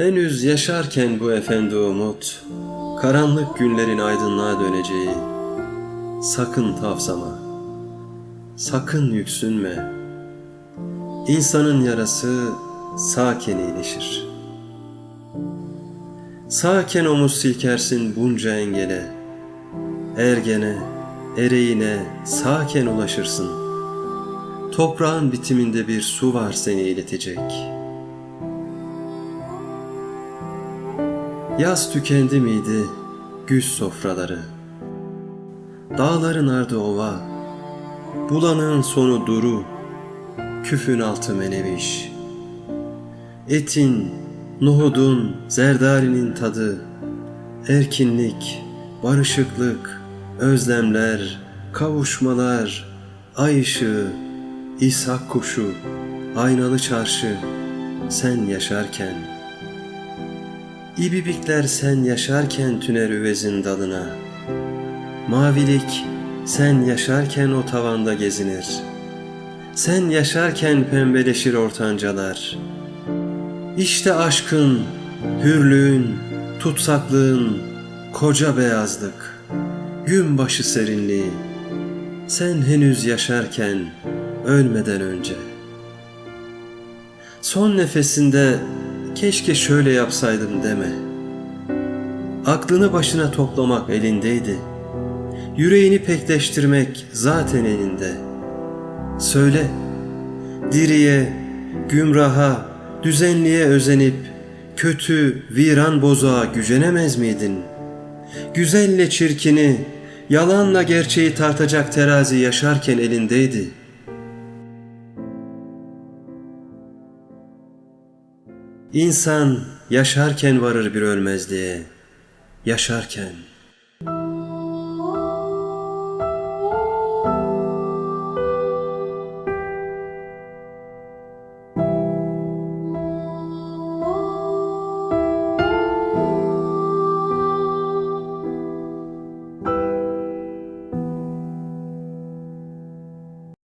Henüz yaşarken bu efendi umut, karanlık günlerin aydınlığa döneceği. Sakın tavsama, sakın yüksünme. İnsanın yarası sağken iyileşir. Sağken omuz silkersin bunca engele. Ergene, ereğine sağken ulaşırsın. Toprağın bitiminde bir su var seni iletecek.'' Yaz tükendi miydi güz sofraları? Dağların ardı ova, bulanığın sonu duru, küfün altı meneviş. Etin, nohudun, zerdarinin tadı, erkinlik, barışıklık, özlemler, kavuşmalar, ay ışığı, İshak kuşu, aynalı çarşı, sen yaşarken.'' İbibikler sen yaşarken tüner üvezin dalına. Mavilik sen yaşarken o tavanda gezinir. Sen yaşarken pembeleşir ortancalar. İşte aşkın, hürlüğün, tutsaklığın, koca beyazlık, gün başı serinliği. Sen henüz yaşarken, ölmeden önce. Son nefesinde keşke şöyle yapsaydım deme. Aklını başına toplamak elindeydi. Yüreğini pekleştirmek zaten elinde. Söyle, diriye, gümraha, düzenliğe özenip kötü, viran bozuğa gücenemez miydin? Güzelle çirkini, yalanla gerçeği tartacak terazi yaşarken elindeydi.'' İnsan yaşarken varır bir ölmezliğe, yaşarken.